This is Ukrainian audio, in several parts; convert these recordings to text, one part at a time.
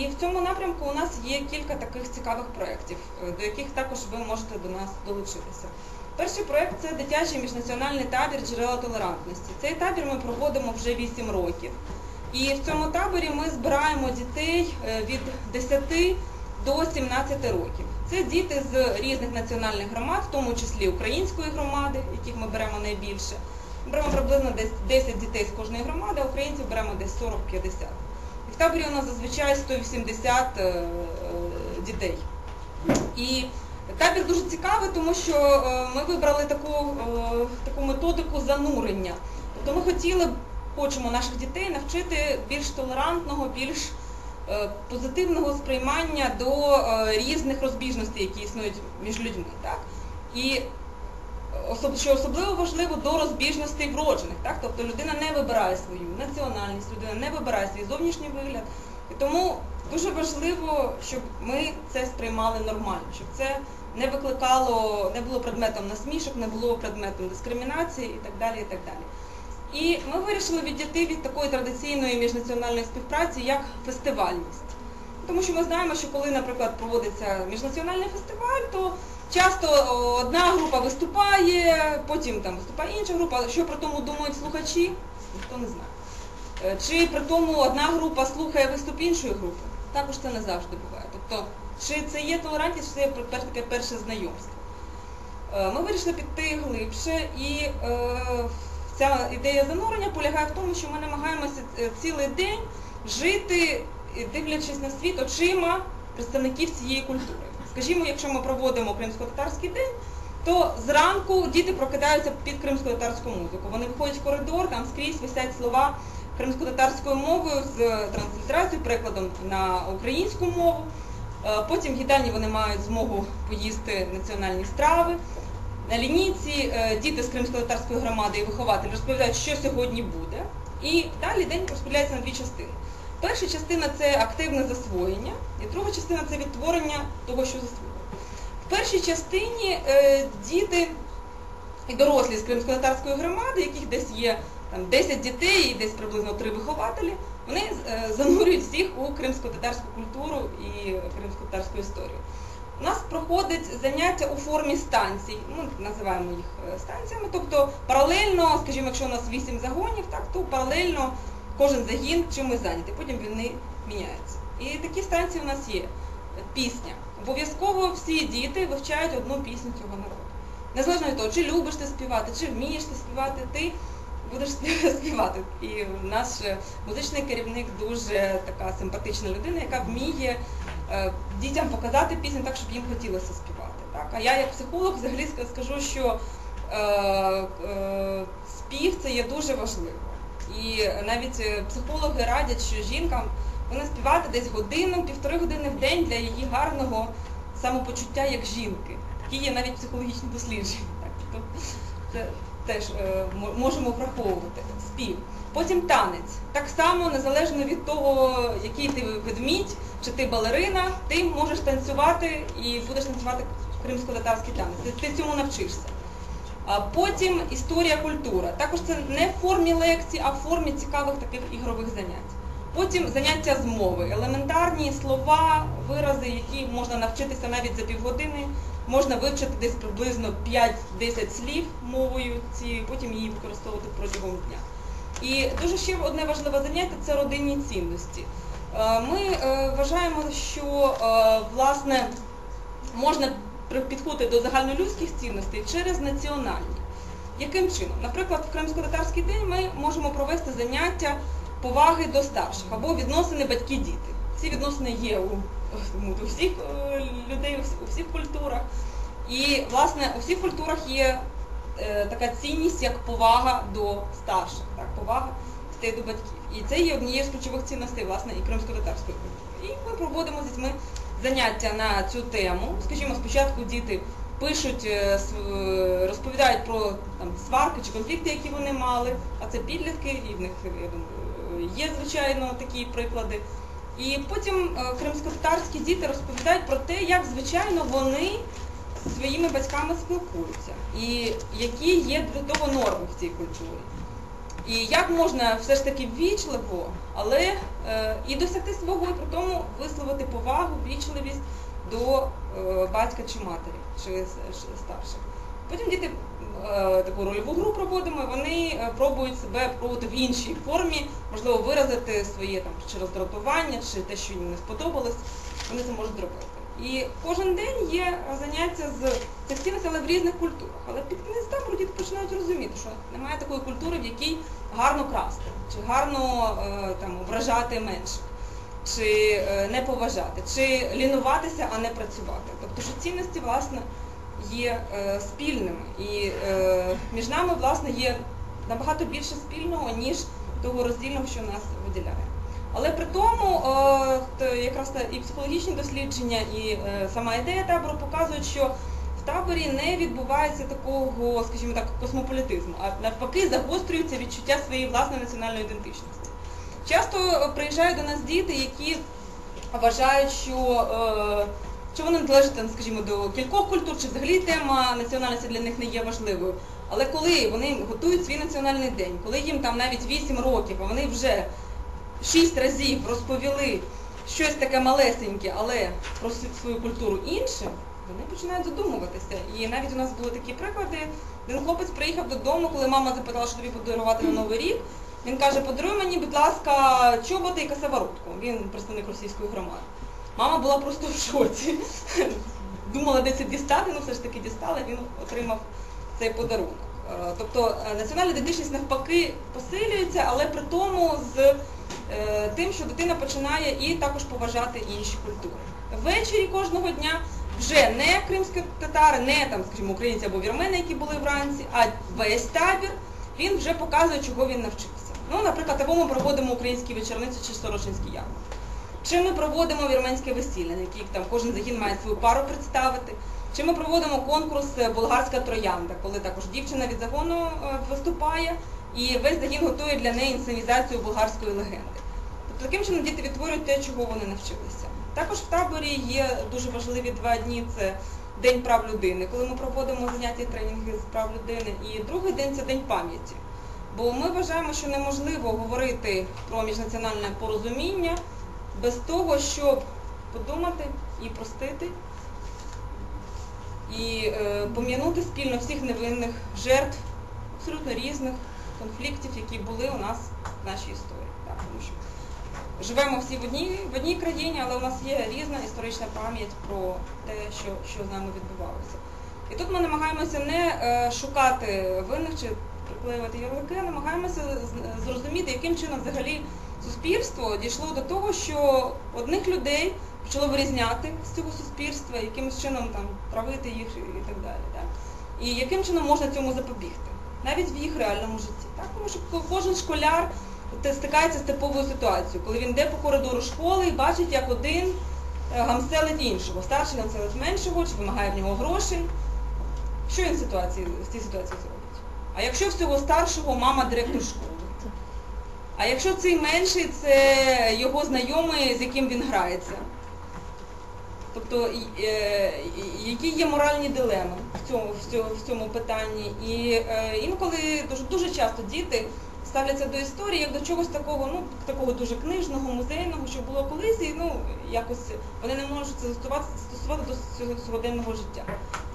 І в цьому напрямку у нас є кілька таких цікавих проєктів, е, до яких також ви можете до нас долучитися. Перший проєкт це дитячий міжнаціональний табір джерела толерантності. Цей табір ми проводимо вже 8 років. І в цьому таборі ми збираємо дітей е, від 10 до 17 років. Це діти з різних національних громад, в тому числі української громади, яких ми беремо найбільше. Беремо приблизно 10 дітей з кожної громади, а українців беремо десь 40-50. В таборі у нас зазвичай 180 е, е, дітей. І табір дуже цікавий, тому що е, ми вибрали таку, таку методику занурення. Тобто ми хотіли, хочемо наших дітей навчити більш толерантного, більш позитивного сприймання до різних розбіжностей, які існують між людьми. Так? І що особливо важливо до розбіжностей вроджених. Так? Тобто людина не вибирає свою національність, людина не вибирає свій зовнішній вигляд. І тому дуже важливо, щоб ми це сприймали нормально, щоб це не викликало, не було предметом насмішок, не було предметом дискримінації і так далі. І так далі. І ми вирішили відійти від такої традиційної міжнаціональної співпраці, як фестивальність. Тому що ми знаємо, що коли, наприклад, проводиться міжнаціональний фестиваль, то часто одна група виступає, потім там виступає інша група. Що при тому думають слухачі, ніхто не знає. Е, Чи при тому одна група слухає виступ іншої групи? Також це не завжди буває. Тобто, чи це є толерантність, чи це є таке перше знайомство. Е, Ми вирішили піти глибше, і е, ця ідея занурення полягає в тому, що ми намагаємося е, цілий день жити, е, дивлячись на світ очима представників цієї культури. Скажімо, якщо ми проводимо кримсько-татарський день, то зранку діти прокидаються під кримсько-татарську музику. Вони виходять в коридор, там скрізь висять слова кримсько-татарською мовою з транслітерацією, перекладом на українську мову. Е, Потім в їдальні вони мають змогу поїсти національні страви. На лінійці е, діти з кримсько-татарської громади і вихователі розповідають, що сьогодні буде. І далі день розподіляється на дві частини. Перша частина це активне засвоєння, і друга частина це відтворення того, що засвоїли. В першій частині е, діти і дорослі з кримсько-татарської громади, яких десь є там, 10 дітей і десь приблизно 3 вихователі, вони е, занурюють всіх у кримсько-татарську культуру і кримсько-татарську історію. У нас проходить заняття у формі станцій, ми називаємо їх е, станціями, тобто паралельно, скажімо, якщо у нас 8 загонів, так, то паралельно кожен загін чимось зайнятий, потім вони міняються. І такі станції у нас є. Пісня. Обов'язково всі діти вивчають одну пісню цього народу. Незалежно від того, чи любиш ти співати, чи вмієш ти співати, ти будеш співати. І наш е, музичний керівник дуже така симпатична людина, яка вміє е, дітям показати пісню так, щоб їм хотілося співати. Так? А я як психолог взагалі скажу, що е, е, спів це є дуже важливо. І навіть е, психологи радять, що жінкам повинна співати десь годину, півтори години в день для її гарного самопочуття як жінки. Такі є навіть психологічні дослідження. Так? Тобто це теж е, можемо враховувати. Спів. Потім танець. Так само, незалежно від того, який ти ведмідь, чи ти балерина, ти можеш танцювати і будеш танцювати кримсько-татарський танець. Ти, ти цьому навчишся. Потім історія культура. Також це не в формі лекцій, а в формі цікавих таких ігрових занять. Потім заняття з мови, елементарні слова, вирази, які можна навчитися навіть за півгодини, можна вивчити десь приблизно 5-10 слів мовою цією, потім її використовувати протягом дня. І дуже ще одне важливе заняття це родинні цінності. Е, Ми е, вважаємо, що е, власне можна підходити до загальнолюдських цінностей через національні. Яким чином? Наприклад, в Кримсько-татарський день ми можемо провести заняття поваги до старших або відносини батьки-діти. Ці відносини є у, ну, у всіх е, людей, у всіх культурах. І, власне, у всіх культурах є е, така цінність, як повага до старших, так, повага дітей до батьків. І це є однією з ключових цінностей, власне, і кримсько-татарської культури. І ми проводимо з дітьми заняття на цю тему. Скажімо, спочатку діти пишуть, е, розповідають про там, сварки чи конфлікти, які вони мали, а це підлітки, і в них, я думаю, є, звичайно, такі приклади. І потім е, кримськотарські діти розповідають про те, як, звичайно, вони зі своїми батьками спілкуються і які є для того норми в цій культурі. І як можна все ж таки ввічливо, але е, і досягти свого, і при тому висловити повагу, ввічливість до е, батька чи матері, чи с- старших. Потім діти е, таку рольову гру проводимо, і вони е, пробують себе пробувати в іншій формі, можливо, виразити своє там чи роздратування, чи те, що їм не сподобалось, вони це можуть зробити. І кожен день є заняття з цінностей, але в різних культурах. Але під кінець табору діти починають розуміти, що немає такої культури, в якій гарно красти, чи гарно е, там ображати менших, чи е, не поважати, чи лінуватися, а не працювати. Тобто, що цінності, власне, є е, спільними. І між нами, власне, є набагато більше спільного, ніж того роздільного, що нас виділяє. Але при тому е, якраз і психологічні дослідження, і е, сама ідея табору показують, що в таборі не відбувається такого, скажімо так, космополітизму, а навпаки загострюється відчуття своєї власної національної ідентичності. Часто е, приїжджають до нас діти, які вважають, що, що вони належать, скажімо, до кількох культур, чи взагалі тема національності для них не є важливою. Але коли вони готують свій національний день, коли їм там навіть 8 років, а вони вже шість разів розповіли щось таке малесеньке, але про свою культуру іншим, вони починають задумуватися. І навіть у нас були такі приклади. Один хлопець приїхав додому, коли мама запитала, що тобі подарувати на Новий рік. Він каже, подаруй мені, будь ласка, чоботи і косоворотку. Він представник російської громади. Мама була просто в шоці. Думала, де це дістати, ну все ж таки дістала, він отримав цей подарунок. Е, Тобто е, національна ідентичність навпаки посилюється, але при тому з тим, що дитина починає і також поважати інші культури. Ввечері кожного дня вже не кримські татари, не там, скажімо, українці або вірмени, які були вранці, а весь табір він вже показує, чого він навчився. Ну, наприклад, або ми проводимо українські вечорниці чи сорочинські ярмарки. Чи ми проводимо вірменське весілля, на яких там кожен загін має свою пару представити. Чи ми проводимо конкурс е, Болгарська троянда, коли також дівчина від загону е, виступає і весь загін готує для неї інсценізацію болгарської легенди. Тобто таким чином діти відтворюють те, чого вони навчилися. Також в таборі є дуже важливі два дні. Це День прав людини, коли ми проводимо заняття і тренінги з прав людини. І другий день це День пам'яті. Бо ми вважаємо, що неможливо говорити про міжнаціональне порозуміння без того, щоб подумати і простити, і е, пом'янути спільно всіх невинних жертв абсолютно різних конфліктів, які були у нас в нашій історії. Так, тому що живемо всі в одній, в одній країні, але у нас є різна історична пам'ять про те, що, що з нами відбувалося. І тут ми намагаємося не е, шукати винних чи приклеювати ярлики, а намагаємося зрозуміти, яким чином взагалі суспільство дійшло до того, що одних людей почало вирізняти з цього суспільства, якимось чином там травити їх і так далі. Так? І яким чином можна цьому запобігти, навіть в їх реальному житті. Так? Тому що кожен школяр стикається з типовою ситуацією, коли він йде по коридору школи і бачить, як один е, гамселить іншого, старший гамселить меншого, чи вимагає в нього грошей. Що він ситуації, в цій ситуації зробить? А якщо в цього старшого мама директор школи? А якщо цей менший це його знайомий, з яким він грається? Тобто, е, які є моральні дилеми в цьому, в цьому, питанні? І е, інколи дуже, дуже часто діти ставляться до історії як до чогось такого, ну такого дуже книжного, музейного, що було колись, і ну якось вони не можуть це застосувати, застосувати до сьогоденного життя.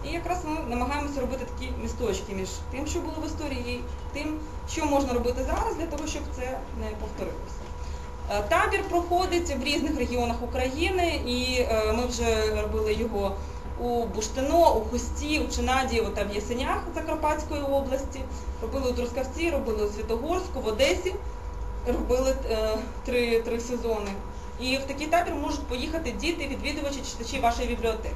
І якраз ми намагаємося робити такі місточки між тим, що було в історії, і тим, що можна робити зараз для того, щоб це не повторилося. Е, Табір проходить в різних регіонах України, і е, ми вже робили його у Буштино, у Хусті, у Чинадієво та в Єсенях Закарпатської області, робили у Трускавці, робили у Святогорську, в Одесі, робили е, три, три сезони. І в такий табір можуть поїхати діти, відвідувачі, читачі вашої бібліотеки.